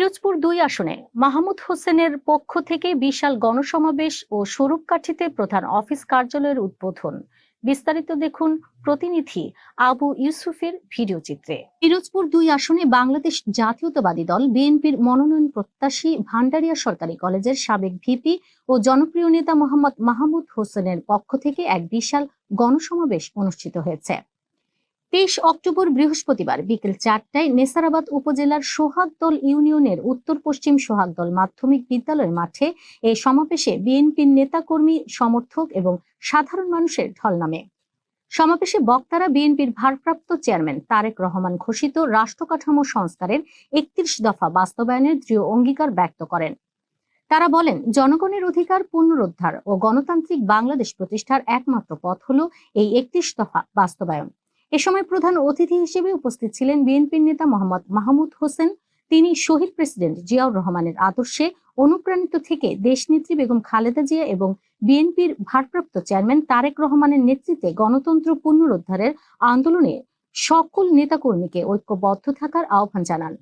পিরোজপুর দুই আসনে মাহমুদ হোসেনের পক্ষ থেকে বিশাল গণসমাবেশ ও স্বরূপকাঠিতে প্রধান অফিস কার্যালয়ের উদ্বোধন। বিস্তারিত দেখুন প্রতিনিধি আবু ইউসুফের ভিডিও চিত্রে। পিরোজপুর দুই আসনে বাংলাদেশ জাতীয়তাবাদী দল, বিএনপির মনোনয়ন প্রত্যাশী ভান্ডারিয়া সরকারি কলেজের সাবেক ভিপি ও জনপ্রিয় নেতা মোহাম্মদ মাহমুদ হোসেনের পক্ষ থেকে এক বিশাল গণসমাবেশ অনুষ্ঠিত হয়েছে। তেইশ অক্টোবর বৃহস্পতিবার বিকেল চারটায় নেসারাবাদ উপজেলার সোহাগদল ইউনিয়নের উত্তর পশ্চিম সোহাগদল মাধ্যমিক বিদ্যালয়ের মাঠে এই সমাবেশে বিএনপির নেতাকর্মী, সমর্থক এবং সাধারণ মানুষের ঢল নামে। সমাবেশে বক্তারা বিএনপির ভারপ্রাপ্ত চেয়ারম্যান তারেক রহমান ঘোষিত রাষ্ট্র কাঠামো সংস্কারের একত্রিশ দফা বাস্তবায়নের দৃঢ় অঙ্গীকার ব্যক্ত করেন। তারা বলেন, জনগণের অধিকার পুনরুদ্ধার ও গণতান্ত্রিক বাংলাদেশ প্রতিষ্ঠার একমাত্র পথ হল এই একত্রিশ দফা বাস্তবায়ন। এ সময় প্রধান অতিথি হিসেবে উপস্থিত ছিলেন বিএনপির নেতা মোহাম্মদ মাহমুদ হোসেন। তিনি শহীদ প্রেসিডেন্ট জিয়াউর রহমানের আদর্শে অনুপ্রাণিত থেকে দেশনেত্রী বেগম খালেদা জিয়া এবং বিএনপির ভারপ্রাপ্ত চেয়ারম্যান তারেক রহমানের নেতৃত্বে গণতন্ত্র পুনরুদ্ধারের আন্দোলনে সকল নেতাকর্মীকে ঐক্যবদ্ধ থাকার আহ্বান জানান।